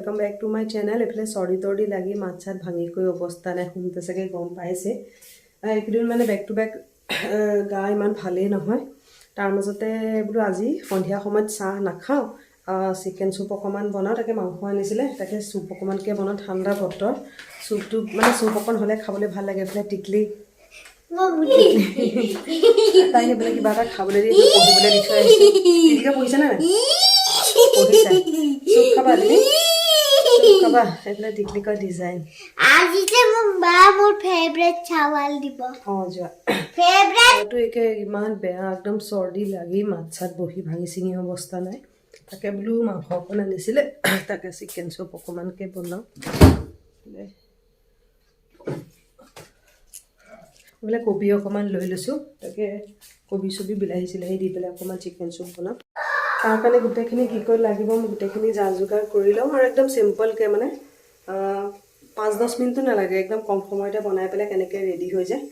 Welcome back to my channel এইফালে চৰ্দি তৰ্দি লাগি মাত চাত ভাঙি কৰি অৱস্থা নাই শুনতে চাগে গম পাইছে। এইকেইদিন মানে বেক টু বেক গা ইমান ভালেই নহয়। তাৰ মাজতে বোলো আজি সন্ধিয়া সময়ত চাহ নাখাওঁ। চিকেন চুপ অকণমান বনাওঁ তাকে মাংস আনিছিলে। তাকে চুপ অকণমানকৈ বনাওঁ ঠাণ্ডা বতৰ। চুপটো মানে চুপ অকণ হ'লে খাবলৈ ভালো লাগে এইফালে টিকলি। তাই সেইবিলাক কিবা এটা খাবলৈ দি পঢ়িবলৈ দি থৈ আহিছোঁ। পঢ়িছে নাই? পঢ়িছে। চুপ খাবা তুমি খাবা এইফালে টিকলিকৰ ডিজাইন আজি যে মোক বা মোৰ ফেভৰেট চাৱাল দিব। অঁ যোৱা। ফেভৰেট এইটো একে ইমান বেয়া একদম চৰ্দি লাগি মাত চাত বহি ভাঙি চিঙি অৱস্থা নাই। তাকে বোলো মাংস অকণ আনিছিলে তাকে চিকেন চুপ অকণমানকৈ বনাওঁ। বোলে কবি অকণমান লৈ লৈছোঁ তাকে কবি চবি বিলাহী চিলাহী দি পেলাই অকণমান চিকেন চুপ বনাম তাৰ কাৰণে গোটেইখিনি কি কৰি লাগিব, মই গোটেইখিনি যা যোগাৰ কৰি লওঁ আৰু একদম চিম্পলকৈ মানে পাঁচ দহ মিনিটো নালাগে, একদম কম সময়তে বনাই পেলাই কেনেকৈ ৰেডি হৈ যায়।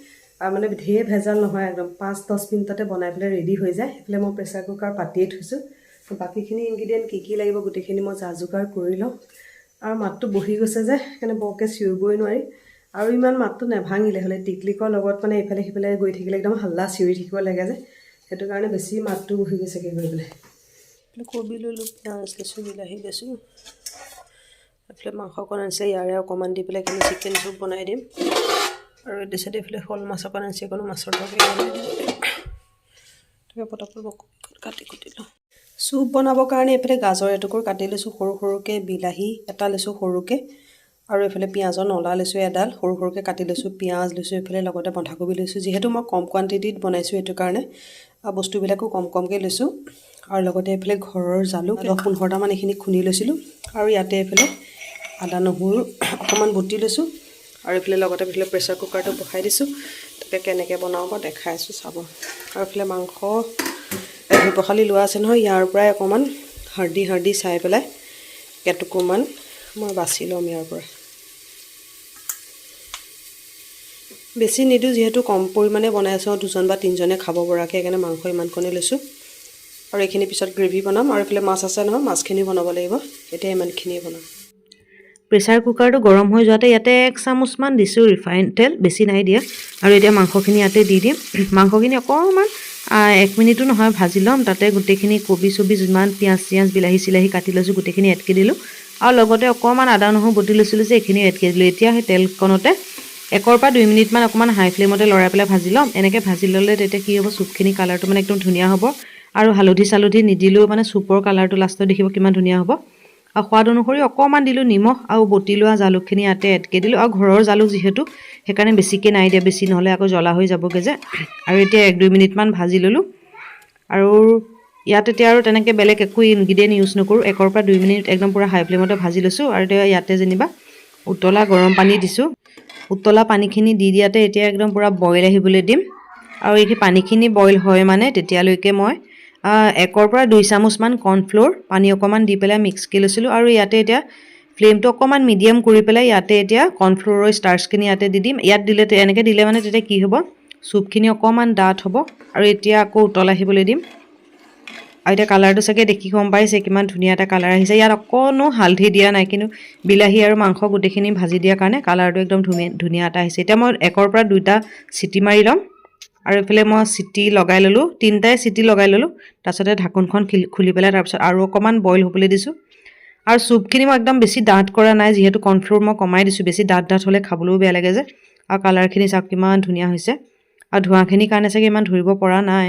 আৰু মানে ঢেৰ ভেজাল নহয়, একদম পাঁচ দহ মিনিটতে বনাই পেলাই ৰেডি হৈ যায়। সেইফালে মই প্ৰেছাৰ কুকাৰ পাতিয়ে থৈছোঁ। বাকীখিনি ইনগ্ৰিডিয়েণ্ট কি কি লাগিব গোটেইখিনি মই যা যোগাৰ কৰি লওঁ। আৰু মাতটো বহি গৈছে যে, সেইকাৰণে বৰকৈ চিঞৰিবই নোৱাৰি। আৰু ইমান মাতটো নেভাঙিলে হ'লে টিকলিকৰ লগত মানে ইফালে সিফালে গৈ থাকিলে একদম হাল্লা চিঞৰি থাকিব লাগে যে। সেইটো কাৰণে বেছি মাতটো বহি গৈছেগৈ গৈ পেলাই। কবি ল'লোঁ পিঁয়াজ লৈছোঁ বিলাহী লৈছোঁ এইফালে মাংস অকণ আনিছে ইয়াৰে অকণমান দি পেলাই কিন্তু চিকেন চুপ বনাই দিম আৰু এইটো চাইডে এইফালে শ'ল মাছ অকণ আনিছে অকণো মাছৰ তৰকাৰী বনাই দিম তাকে পটাপট কাটি কুটি লওঁ চুপ বনাবৰ কাৰণে এইফালে গাজৰ এটুকুৰ কাটি লৈছোঁ সৰু সৰুকৈ বিলাহী এটা লৈছোঁ সৰুকৈ আৰু এইফালে পিঁয়াজৰ নলা লৈছোঁ এডাল সৰু সৰুকৈ কাটি লৈছোঁ পিঁয়াজ লৈছোঁ এইফালে লগতে বন্ধাকবি লৈছোঁ। যিহেতু মই কম কোৱাণ্টিটিত বনাইছোঁ সেইটো কাৰণে বস্তুবিলাকো কম কমকৈ লৈছোঁ। আৰু লগতে এইফালে ঘৰৰ জালুক দহ পোন্ধৰটামান এইখিনি খুন্দি লৈছিলোঁ। আৰু ইয়াতে এইফালে আদা নহৰু অকণমান বটি লৈছোঁ। আৰু এইফালে লগতে এইফালে প্ৰেছাৰ কুকাৰটো বহাই দিছোঁ। তাকে কেনেকৈ বনাওঁ বাৰু দেখাই আছোঁ চাব। আৰু এইফালে মাংস পখালি লোৱা আছে নহয় ইয়াৰ পৰাই অকণমান হাৰ্দি হাৰ্দি চাই পেলাই কেটুকুৰমান মই বাছি ল'ম ইয়াৰ পৰা। বেছি নিদিওঁ যিহেতু কম পৰিমাণে বনাই আছোঁ দুজন বা তিনিজনে খাব পৰাকৈ সেইকাৰণে মাংস ইমানকণে লৈছোঁ। আৰু এইখিনি পিছত গ্ৰেভি বনাম আৰু এইফালে মাছ আছে নহয় মাছখিনি বনাব লাগিব। এতিয়া ইমানখিনিয়ে বনাম। প্ৰেছাৰ কুকাৰটো গৰম হৈ যোৱাতে ইয়াতে এক চামুচমান দিছোঁ ৰিফাইন তেল বেছি নাই দিয়া। আৰু এতিয়া মাংসখিনি ইয়াতে দি দিম। মাংসখিনি অকণমান এক মিনিটো নহয় ভাজি ল'ম। তাতে গোটেইখিনি কবি চবি যিমান পিঁয়াজ চিয়াজ বিলাহী চিলাহী কাটি লৈছোঁ গোটেইখিনি এডকৈ দিলোঁ। আৰু লগতে অকণমান আদা নহৰু বটি লৈছিলোঁ যে এইখিনি এডকৈ দিলোঁ। এতিয়া সেই তেলকণতে একৰ পৰা দুই মিনিটমান অকণমান হাই ফ্লেমতে লৰাই পেলাই ভাজি ল'ম। এনেকৈ ভাজি ল'লে তেতিয়া কি হ'ব? চুপখিনি কালাৰটো মানে একদম ধুনীয়া হ'ব। আৰু হালধি চালধি নিদিলেও মানে চুপৰ কালাৰটো লাষ্টত দেখিব কিমান ধুনীয়া হ'ব। আৰু সোৱাদ অনুসৰি অকণমান দিলোঁ নিমখ আৰু বটি লোৱা জালুকখিনি ইয়াতে এডকৈ দিলোঁ। আৰু ঘৰৰ জালুক যিহেতু সেইকাৰণে বেছিকৈ নাই দিয়া বেছি নহ'লে আকৌ জ্বলা হৈ যাবগৈ যে। আৰু এতিয়া এক দুই মিনিটমান ভাজি ল'লোঁ। আৰু ইয়াত এতিয়া আৰু তেনেকৈ বেলেগ একো ইনগ্ৰিডিয়েণ্ট ইউজ নকৰোঁ। একৰ পৰা দুই মিনিট একদম পূৰা হাই ফ্লেমতে ভাজি লৈছোঁ। আৰু এতিয়া ইয়াতে যেনিবা উতলা গৰম পানী দিছোঁ। উতলা পানীখিনি দি দিয়াতে এতিয়া একদম পূৰা বইল আহিবলৈ দিম। আৰু এই পানীখিনি বইল হয় মানে তেতিয়ালৈকে মই একৰ পৰা দুই চামুচমান কৰ্ণফ্ল'ৰ পানী অকণমান দি পেলাই মিক্সকৈ লৈছিলোঁ। আৰু ইয়াতে এতিয়া ফ্লেমটো অকণমান মিডিয়াম কৰি পেলাই ইয়াতে এতিয়া কৰ্ণফ্ল'ৰৰ ষ্টাৰ্চখিনি ইয়াতে দি দিম। ইয়াত দিলে এনেকৈ দিলে মানে তেতিয়া কি হ'ব? চুপখিনি অকণমান ডাঠ হ'ব। আৰু এতিয়া আকৌ উতল আহিবলৈ দিম। আৰু এতিয়া কালাৰটো চাগে দেখি গম পাইছে, কিমান ধুনীয়া এটা কালাৰ আহিছে। ইয়াত অকণো হালধি দিয়া নাই, কিন্তু বিলাহী আৰু মাংস গোটেইখিনি ভাজি দিয়াৰ কাৰণে কালাৰটো একদম ধুনীয়া ধুনীয়া এটা আহিছে। এতিয়া মই একৰ পৰা দুটা চিটি মাৰি ল'ম আৰু এইফালে মই চিটি লগাই ল'লোঁ, তিনিটাই চিটি লগাই ল'লোঁ। তাৰপিছতে ঢাকোনখন খুলি- পেলাই তাৰপিছত আৰু অকণমান বইল হ'বলৈ দিছোঁ। আৰু চুপখিনি মই একদম বেছি ডাঠ কৰা নাই, যিহেতু কৰ্ণফ্ল'ৰ মই কমাই দিছোঁ, বেছি ডাঠ ডাঠ হ'লে খাবলৈও বেয়া লাগে যে। আৰু কালাৰখিনি চাওক, কিমান ধুনীয়া হৈছে। আৰু ধোঁৱাখিনিৰ কাৰণে চাগে ইমান ধৰিব পৰা নাই।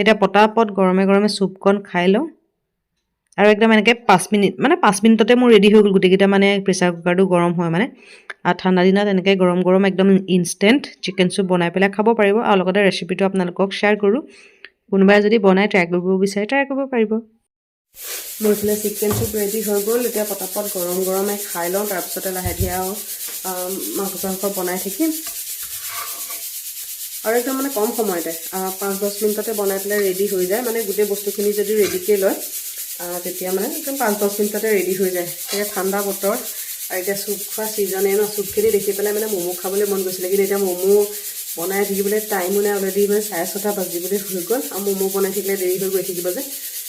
এতিয়া পটাপট গৰমে গৰমে চুপকণ খাই লওঁ। আৰু একদম এনেকৈ পাঁচ মিনিট মানে পাঁচ মিনিটতে মোৰ ৰেডি হৈ গ'ল। গোটেইকেইটা মানে প্ৰেছাৰ কুকাৰটো গৰম হয় মানে। আৰু ঠাণ্ডা দিনত এনেকৈ গৰম গৰম একদম ইনষ্টেণ্ট চিকেন চুপ বনাই পেলাই খাব পাৰিব। আৰু লগতে ৰেচিপিটো আপোনালোকক শ্বেয়াৰ কৰোঁ। কোনোবাই যদি বনাই ট্ৰাই কৰিব বিচাৰে ট্ৰাই কৰিব পাৰিব। মোৰ এইফালে চিকেন চুপ ৰেডি হৈ গ'ল। এতিয়া পটাপট গৰম গৰমে খাই লওঁ। তাৰপিছতে লাহে ধীৰে আৰু মাংস চাংস বনাই থাকিম। আৰু একদম মানে কম সময়তে পাঁচ, দহ মিনিটতে বনাই পেলাই ৰেডি হৈ যায়। মানে গোটেই বস্তুখিনি যদি ৰেডিকৈ লয় তেতিয়া মানে একদম পাঁচ, দহ মিনিটতে ৰেডি হৈ যায়। এতিয়া ঠাণ্ডা বতৰ আৰু এতিয়া চুপ খোৱা ছিজনে ন চুপখিনি দেখি পেলাই মানে ম'ম' খাবলৈ মন গৈছিলে। কিন্তু এতিয়া ম'ম' বনাই থাকিবলৈ টাইমো নাই। অলৰেডি মানে চাৰে ছটা বাজিবলৈ হৈ গ'ল। আৰু ম'ম' বনাই থাকিলে দেৰি হৈ গৈ থাকিব যে।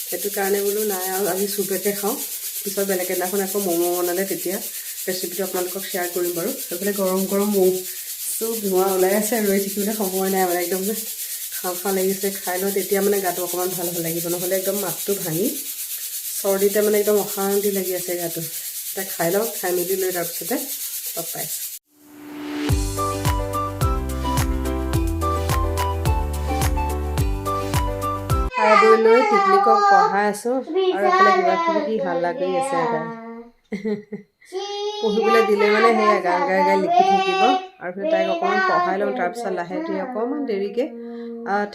সেইটো কাৰণে বোলো নাই আৰু আজি চুপেকে খাওঁ। পিছত বেলেগ এদিনাখন আকৌ ম'ম' বনালে তেতিয়া ৰেচিপিটো আপোনালোকক শ্বেয়াৰ কৰিম বাৰু। সেইফালে গৰম গৰম ম'ম' চব ধোঁৱা ওলাই আছে ৰৈ থাকিবলৈ সময় নাই মানে একদম যে খাওঁ খাওঁ লাগিছে খাই লওঁ তেতিয়া মানে গাটো অকণমান ভাল ভাল লাগিব। নহ'লে একদম মাতটো ভাঙি চৰ্দিতে মানে একদম অশান্তি লাগি আছে গাটো। এতিয়া খাই লওঁ খাই মেলি লৈ তাৰপিছতে এটা পঢ়িবলৈ দিলে মানে সেয়া গান গাই গাই লিখি থাকিব। আৰু তাইক অকণমান পঢ়াই লওঁ তাৰপিছত লাহে ধীৰে অকণমান দেৰিকৈ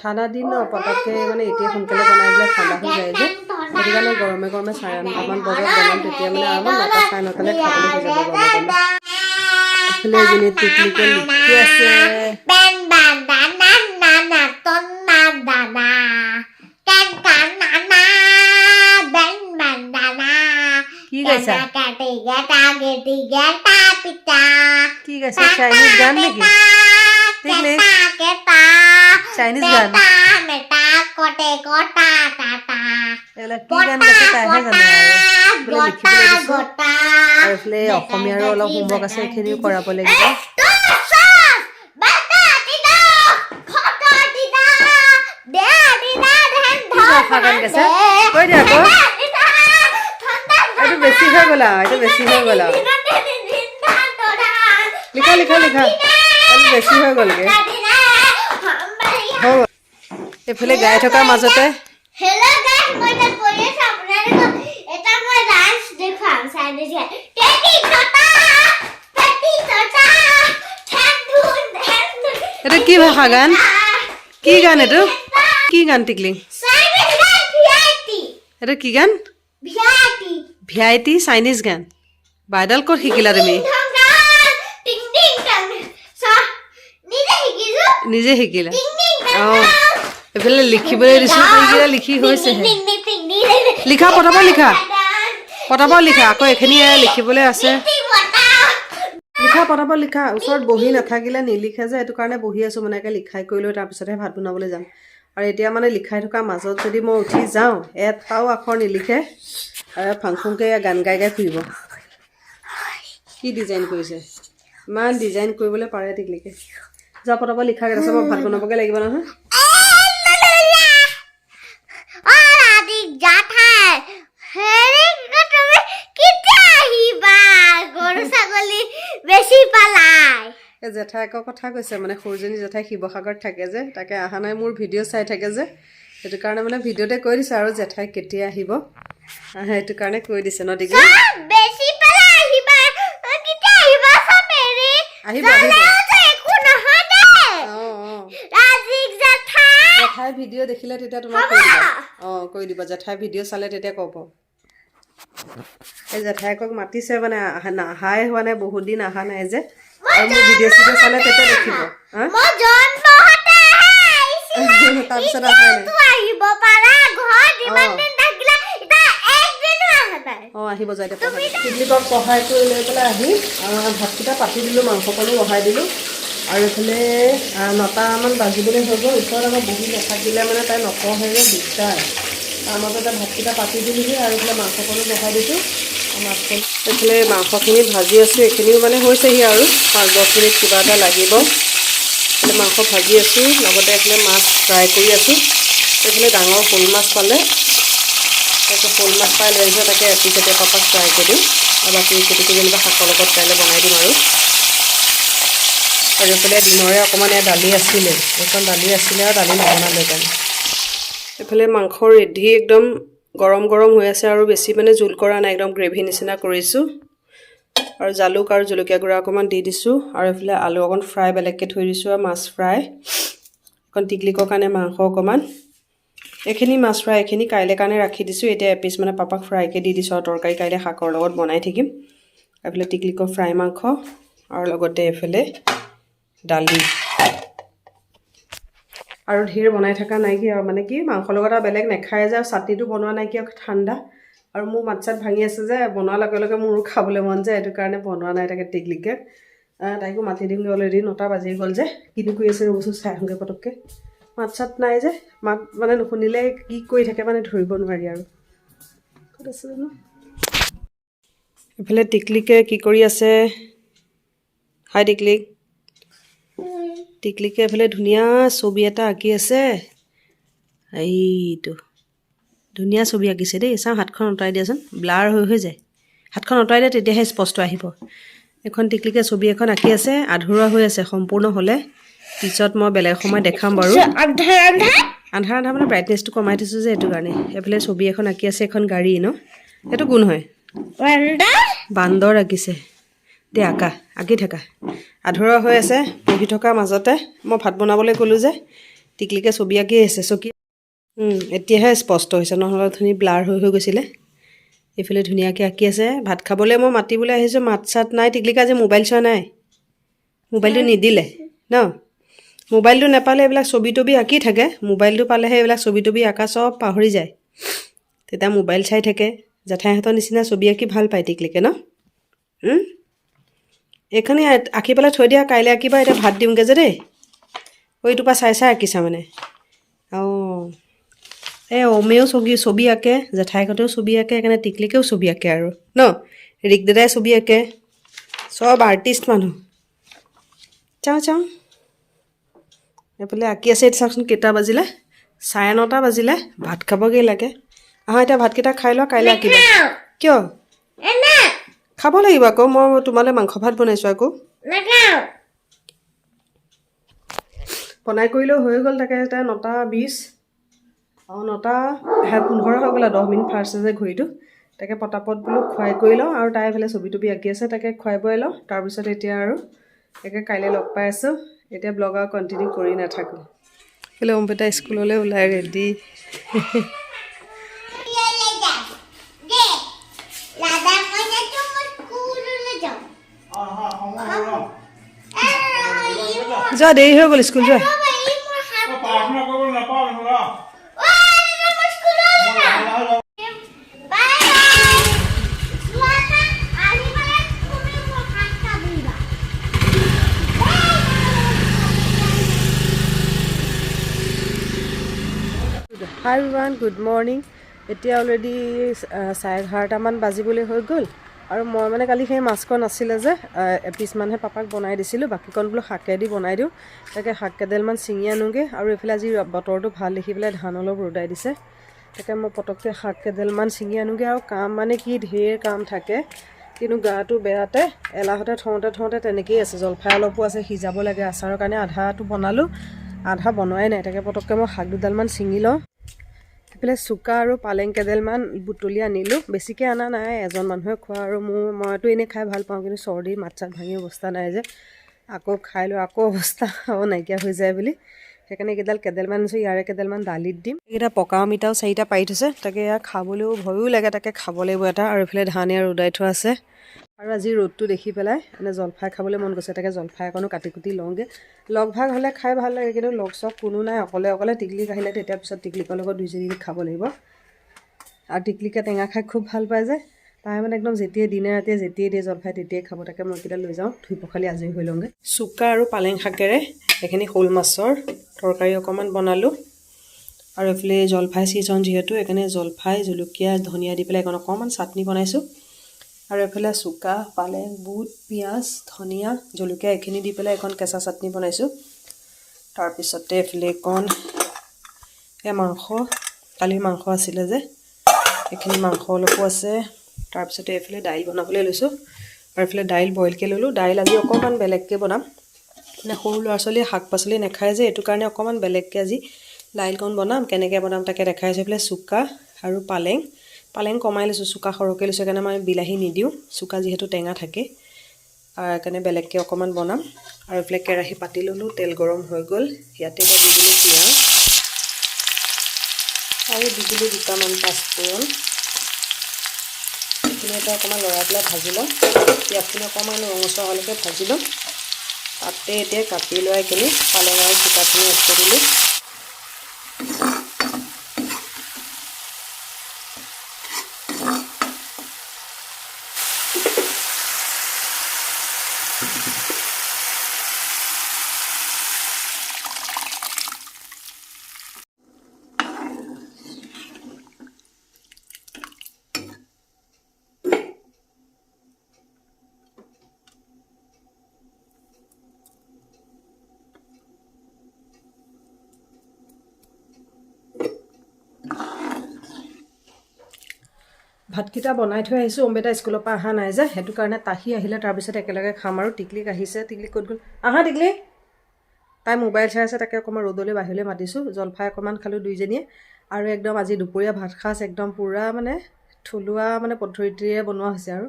ঠাণ্ডা দিন ন পটককৈ মানে এতিয়া সোনকালে বনাই দিলে ঠাণ্ডা হৈ যায় যে। সেইটো কাৰণে গৰমে গৰমে চাৰে নটামান বজাত বনাম, তেতিয়া মানে আৰু নটা চাৰে খাবলৈ হৈ যাব গৰমে এজনী টিকলিকে লিখি আছে। গাইছা. কি গাইছা চাইনিজ গান নেকি? টিকলি চাইনিজ গান? আৰু অসমীয়াৰো অলপ হোমৱৰ্ক আছে, সেইখিনিও কৰাব লাগিব। কৈ দিয়া আকৌ বেশি হয়ে গেল এটা বেশি হয়ে গেল। লিখা লিখা লিখা। বেছি হৈ গ'লগৈ হ'ল এইফালে গাই থকাৰ মাজতে এইটো কি ভাষা গান? কি গান এইটো কি গান টিকলিং? এইটো কি গান? ভি আই টি চাইনিজ গান বাইডাল ক'ত শিকিলা তুমি নিজে শিকিলা অঁ এইফালে লিখিবলৈ দিছোঁ সেইকেইটা লিখি হৈছেহে লিখা পটাপট লিখা পটাপট লিখা আকৌ এইখিনি লিখিবলৈ আছে লিখা পটাপট লিখা ওচৰত বহি নাথাকিলে নিলিখে যে এইটো কাৰণে বহি আছোঁ মানে একে লিখাই কৰি লৈ তাৰপিছতহে ভাত বনাবলৈ যাম আৰু এতিয়া মানে লিখাই থকা মাজত যদি মই উঠি যাওঁ এটাও আখৰ নিলিখে আৰু ফাং গান গাই গাই ফুৰিব। কি ডিজাইন কৰিছে? ইমান ডিজাইন কৰিবলৈ পাৰে টিকলিকে যা পটাপট লিখা আছে মই ভাত বনাবগৈ লাগিব নহয়। জেঠাইকৰ কথা কৈছে মানে সৰুজনী জেঠাই শিৱসাগৰত থাকে যে তাকে অহা নাই মোৰ ভিডিঅ' চাই থাকে যে। সেইটো কাৰণে মানে ভিডিঅ'তে কৈ দিছে আৰু জেঠাই কেতিয়া আহিব। আহ, সেইটো কাৰণে কৈ দিছে ন ডিগ্ৰী? বেছি পালাই আহিবা। কেতিয়া আহিবা চামেৰি আহিব আহিব। একো নহয় দে। অঁ অঁ। ৰাজিক জেঠাই। ভিডিঅ' দেখিলে তেতিয়া তোমাক কৈ দিব। অঁ কৈ দিব। জেঠাই ভিডিঅ' চালে তেতিয়া ক'ব। এই জেঠাইকক মাতিছে মানে নাহাই হোৱা নাই বহুত দিন অহা নাই যে। আৰু মোৰ ভিডিঅ' চিডিঅ' চালে তেতিয়া দেখিব। তাৰপিছত অহাই নাই। অঁ, আহিব যায় এতিয়া পঢ়াই সহায় কৰি লৈ পেলাই আহি ভাতকেইটা পাতি দিলোঁ মাংসকণো বহাই দিলোঁ। আৰু এইফালে নটামান বাজিবলৈ হৈ গ'ল। ওচৰত আকৌ বহি নাথাকিলে মানে তাই নপঢ়ে যে দিগদাৰ। তাৰ মাজতে ভাতকেইটা পাতি দিলোঁহি আৰু এইফালে মাংসকণো বহাই দিছোঁ। আৰু এইফালে মাংসখিনি ভাজি আছোঁ, এইখিনিও মানে হৈছেহি আৰু। পাঁচ দহ মিনিট কিবা এটা লাগিব। এইফালে মাংস ভাজি আছোঁ, লগতে এইফালে মাছ ফ্ৰাই কৰি আছোঁ। এইফালে ডাঙৰ শ'ল মাছ পালে। শ'ল মাছ পাই লৈ আহিছে তাকে এপিচ এতিয়া পাপাক ফ্ৰাই কৰি দিম। আৰু বাকী কেতিয়াবা যেনিবা শাকৰ লগত কাইলৈ বনাই দিম আৰু। আৰু এইফালে দিনৰে অকণমান দালি আছিলে। এইখন দালি আছিলে আৰু দালি নবনালে কাৰণে এইফালে মাংস ৰেডি একদম গৰম গৰম হৈ আছে আৰু বেছি মানে জোল কৰা নাই একদম গ্ৰেভি নিচিনা কৰিছোঁ। আৰু জালুক আৰু জলকীয়া গুড়া অকণমান দি দিছোঁ। আৰু এইফালে আলু অকণ ফ্ৰাই বেলেগকৈ থৈ দিছোঁ আৰু মাছ ফ্ৰাই অকণ টিকলিকৰ কাৰণে মাংস অকণমান। এইখিনি মাছ ফ্ৰাই এইখিনি কাইলৈ কাৰণে ৰাখি দিছোঁ। এতিয়া এপিচ মানে পাপাক ফ্ৰাইকৈ দি দিছোঁ আৰু তৰকাৰী কাইলৈ শাকৰ লগত বনাই থাকিম। এইফালে টিকলিকৰ ফ্ৰাই মাংস আৰু লগতে এইফালে দালি। আৰু ধেৰ বনাই থকা নাই কি আৰু মানে কি মাংসৰ লগত আৰু বেলেগ নাখায় যে আৰু চাটনিটো বনোৱা নাই কি আৰু ঠাণ্ডা। আৰু মোৰ মাত চাত ভাঙি আছে যে বনোৱাৰ লগে লগে মোৰো খাবলৈ মন যায় সেইটো কাৰণে বনোৱা নাই তাকে টিকলিকে। তাইকো মাতি দিম অলৰেডি নটা বাজি গ'ল যে কিনো কৰি আছে ৰ'বচোন চাই আহোঁগৈ পটককৈ। মাত চাত নাই যে মাত মানে নুশুনিলে কি কৰি থাকে মানে ধৰিব নোৱাৰি আৰু। ক'ত আছে জানো? এইফালে টিকলিকে কি কৰি আছে? হাই টিকলিক টিকলিকে এইফালে ধুনীয়া ছবি এটা আঁকি আছে। এইটো ধুনীয়া ছবি আঁকিছে দেই। চাওঁ হাতখন আঁতৰাই দিয়াচোন। ব্লাৰ হৈ হৈ যায়। হাতখন আঁতৰাই দিয়ে তেতিয়াহে স্পষ্ট আহিব। এখন টিকলিকে ছবি এখন আঁকি আছে আধৰুৱা হৈ আছে সম্পূৰ্ণ হ'লে। পিছত মই বেলেগ সময় দেখাম বাৰু। আন্ধাৰ আন্ধাৰ মানে ব্ৰাইটনেছটো কমাই থৈছোঁ যে সেইটো কাৰণে। এইফালে ছবি এখন আঁকি আছে এখন গাড়ী ন? সেইটো কোন হয়? বান্দৰ? আঁকিছে। দে আঁকা আঁকি থাকা। আধৰুৱা হৈ আছে পঢ়ি থকাৰ মাজতে মই ভাত বনাবলৈ ক'লোঁ যে টিকলিকে ছবি আঁকি আছে চকী এতিয়াহে স্পষ্ট হৈছে নহ'লে ধুনী ব্লাৰ হৈ হৈ গৈছিলে। এইফালে ধুনীয়াকৈ আঁকি আছে ভাত খাবলৈ মই মাতিবলৈ আহিছোঁ মাত চাত নাই টিকলিকা আজি মোবাইল চোৱা নাই। মোবাইলটো নিদিলে ন? মোবাইলটো নাপালে এইবিলাক ছবি তবি আঁকি থাকে, মোবাইলটো পালেহে এইবিলাক ছবি তবি আঁকা চব পাহৰি যায়। তেতিয়া মোবাইল চাই থাকে, জেঠাইহঁতৰ নিচিনা ছবি আঁকি ভালো পায় টিকলিকে ন? এইখনি আঁকি পেলাই থৈ দিয়া, কাইলৈ আঁকিবা, এতিয়া ভাত দিওঁগৈ যে দেই। অ' পৰা চাই চাই আঁকিছা মানে। অঁ এই অমেও ছবি ছবি আঁকে জেঠাইকহঁতেও ছবি আঁকে, সেইকাৰণে টিকলিকেও ছবি আঁকে আৰু, ন? ৰিক দাদাই ছবি আঁকে। চব আৰ্টিষ্ট মানুহ। চাওঁ চাওঁ। এইফালে আঁকি আছে এতিয়া চাওকচোন কেইটা বাজিলে। চাৰে নটা বাজিলে ভাত খাবগৈ লাগে। আহা এতিয়া ভাতকেইটা খাই লোৱা কাইলৈ আঁকিবা। কিয়? খাব লাগিব আকৌ মই তোমালৈ মাংস ভাত বনাইছোঁ আকৌ। বনাই কৰিলেও হৈ গ'ল তাকে এতিয়া নটা বিছ অঁ নটা পোন্ধৰ হৈ গ'ল দহ মিনিট ফাৰ্ষ্ট আছে ঘড়ীটো। তাকে পটাপট বোলো খুৱাই কৰি লওঁ আৰু তাই এইফালে ছবি টবি আঁকি আছে তাকে খুৱাই বোৱাই লওঁ। তাৰপিছত এতিয়া আৰু একে কাইলৈ লগ পাই আছোঁ। এতিয়া ব্লগ আৰু কণ্টিনিউ কৰি নাথাকোঁ। এইফালে অম্পিতা স্কুললৈ ওলাই ৰেডি? যোৱা দেৰি হৈ গ'ল স্কুল যোৱা? হাই ওৱান গুড মৰ্ণিং এতিয়া অলৰেডি চাৰে এঘাৰটামান বাজিবলৈ হৈ গ'ল। আৰু মই মানে কালি সেই মাছকণ আছিলে যে এপিচমানহে পাপাক বনাই দিছিলোঁ। বাকীকণ বোলো শাকেদি বনাই দিওঁ। তাকে শাক কেইডালমান ছিঙি আনোগৈ। আৰু এইফালে আজি বতৰটো ভালো দেখি পেলাই ধান অলপ ৰ'দাই দিছে। তাকে মই পটককৈ শাক কেইডালমান ছিঙি আনোগৈ। আৰু কাম মানে কি ঢেৰ কাম থাকে। কিন্তু গাটো বেয়াতে, এলাহতে থওঁতে থওঁতে তেনেকেই আছে। জলফাই অলপো আছে, সিজাব লাগে। আচাৰৰ কাৰণে আধাটো বনালোঁ। আধা বনোৱাই নাই। তাকে পটককৈ মই শাক দুডালমান ছিঙি লওঁ। এইফালে চুকা আৰু পালেং কেডালমান বুটলি আনিলোঁ বেছিকৈ অনা নাই এজন মানুহে খোৱা আৰু মোৰ মইতো এনেই খাই ভালো পাওঁ কিন্তু চৰ্দি মাত চাত ভাঙি অৱস্থা নাই যে আকৌ খাই লৈ আকৌ অৱস্থা নাইকিয়া হৈ যায় বুলি সেইকাৰণে এইকেইডাল কেডালমান আনিছোঁ ইয়াৰে কেডালমান দালিত দিম এইকেইটা পকা অমিতাও চাৰিটা পাৰি থৈছে তাকে এয়া খাবলৈও ভয়ো লাগে তাকে খাব লাগিব এটা আৰু এইফালে ধান এয়া ৰ'দাই থোৱা আছে আৰু আজি ৰ'দটো দেখি পেলাই এনে জলফাই খাবলৈ মন গৈছে। তাকে জলফাই অকণো কাটি কুটি লওঁগৈ। লগ ভাগ হ'লে খাই ভাল লাগে কিন্তু লগ চগ কোনো নাই। অকলে অকলে টিকলিক আহিলে তেতিয়া পিছত টিকলিকৰ লগত দুইজনী খাব লাগিব। আৰু টিকলিকে টেঙা খাই খুব ভাল পায় যে। তাই মানে একদম যেতিয়াই দিনে ৰাতিয়ে যেতিয়াই দিয়ে জলফাই তেতিয়াই খাব। তাকে মই এইকেইটা লৈ যাওঁ ধুই পখালি আজৰি হৈ লওঁগৈ। চুকা আৰু পালেং শাকেৰে এইখিনি শ'ল মাছৰ তৰকাৰী অকণমান বনালোঁ। আৰু এইফালে জলফাই ছিজন যিহেতু সেইকাৰণে জলফাই জলকীয়া ধনিয়া দি পেলাই এখন অকণমান চাটনি বনাইছোঁ। আৰু এইফালে চুকা পালেং বুট পিঁয়াজ ধনিয়া জলকীয়া এইখিনি দি পেলাই এখন কেঁচা চাটনি বনাইছোঁ। তাৰপিছতে এইফালে অকণ এই মাংস কালিৰ মাংস আছিলে যে এইখিনি মাংস অলপো আছে। তাৰপিছতে এইফালে দাইল বনাবলৈ লৈছোঁ। আৰু এইফালে দাইল বইলকৈ ল'লোঁ। দাইল আজি অকণমান বেলেগকৈ বনাম। মানে সৰু ল'ৰা ছোৱালীয়ে শাক পাচলি নাখায় যে এইটো কাৰণে অকণমান বেলেগকৈ আজি দাইলকণ বনাম কেনেকৈ বনাম তাকে দেখাইছোঁ এইফালে চুকা আৰু পালেং। পালেং কমাই লৈছোঁ, চুকা সৰহকৈ লৈছোঁ, সেইকাৰণে মই বিলাহী নিদিওঁ, চুকা যিহেতু টেঙা থাকে। সেইকাৰণে বেলেগকৈ অকণমান বনাম। আৰু এইফালে কেৰাহী পাতি ল'লোঁ, তেল গৰম হৈ গ'ল। ইয়াতে এতিয়া দি দিলোঁ পিঁয়াজ আৰু দি দিলোঁ দুটামান পাঁচফোৰণ। এইখিনি এটা অকণমান লৰাই পেলাই ভাজি ল'ম পিঁয়াজখিনি অকণমান ৰঙচুৱা ভাজি ল'ম তাতে এতিয়া কাটি লোৱা এইখিনি। পালেং আৰু চুকাখিনি এড কৰি দিলোঁ। ভাতকেইটা বনাই থৈ আহিছোঁ অম্বেদা স্কুলৰ পৰা অহা নাই যে। সেইটো কাৰণে তাহি আহিলে তাৰপিছত একেলগে খাম আৰু। টিকলিক আহিছে টিকলিক ক'ত গ'ল? আহা টিকলি। তাই মোবাইল চাই আছে তাকে অকণমান ৰ'দলৈ বাহিৰলৈ মাতিছোঁ। জলফাই অকণমান খালোঁ দুইজনীয়ে। আৰু একদম আজি দুপৰীয়া ভাত সাজ একদম পূৰা মানে থলুৱা মানে পদ্ধতিৰে বনোৱা হৈছে আৰু।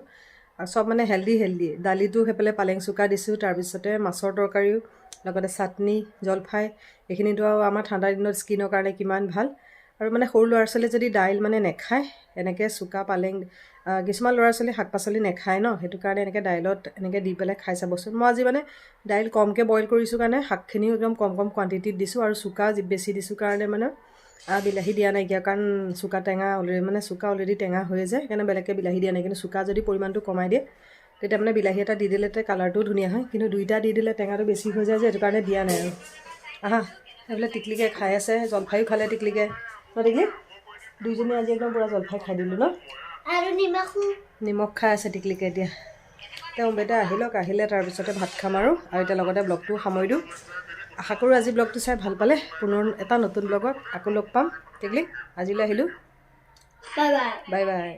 আৰু চব মানে হেল্ডি হেল্ডি। দালিটো সেইফালে পালেং চুকা দিছোঁ তাৰপিছতে মাছৰ তৰকাৰীও লগতে চাটনি জলফাই। এইখিনিতো আৰু আমাৰ ঠাণ্ডা দিনত স্কিনৰ কাৰণে কিমান ভাল। আৰু মানে সৰু ল'ৰা ছোৱালীয়ে যদি দাইল মানে নেখায় এনেকৈ চুকা পালেং কিছুমান ল'ৰা ছোৱালী শাক পাচলি নেখায় ন সেইটো কাৰণে এনেকৈ দাইলত এনেকৈ দি পেলাই খাই চাবচোন। মই আজি মানে দাইল কমকৈ বইল কৰিছোঁ কাৰণে শাকখিনিও একদম কম কম কোৱাণ্টিটিত দিছোঁ আৰু চুকা বেছি দিছোঁ কাৰণে মানে বিলাহী দিয়া নাইকিয়া কাৰণ চুকা টেঙা অলৰেডি মানে চুকা অলৰেডি টেঙা হৈ যায় সেইকাৰণে বেলেগকৈ বিলাহী দিয়া নাই। কিন্তু চুকা যদি পৰিমাণটো কমাই দিয়ে তেতিয়া মানে বিলাহী এটা দি দিলে তে কালাৰটোও ধুনীয়া হয় কিন্তু দুইটা দি দিলে টেঙাটো বেছি হৈ যায় যে সেইটো কাৰণে দিয়া নাই আৰু। আহা এইফালে টিকলিকে খাই আছে জলফাইও খালে টিকলিকে। ন টিকলি দুইজনী আজি একদম পূৰা জলফাই খাই দিলোঁ ন? আৰু নিমখো। নিমখ খাই আছে টিকলিকে এতিয়া। তেওঁ বেটা আহিলক আহিলে তাৰপিছতে ভাত খাম আৰু। আৰু এতিয়া লগতে ব্লগটো সামৰি দিওঁ। আশা কৰোঁ আজি ব্লগটো চাই ভাল পালে। পুনৰ এটা নতুন ব্লগত আকৌ লগ পাম। টিকলি আজিলৈ আহিলোঁ। Bye bye. Bye bye.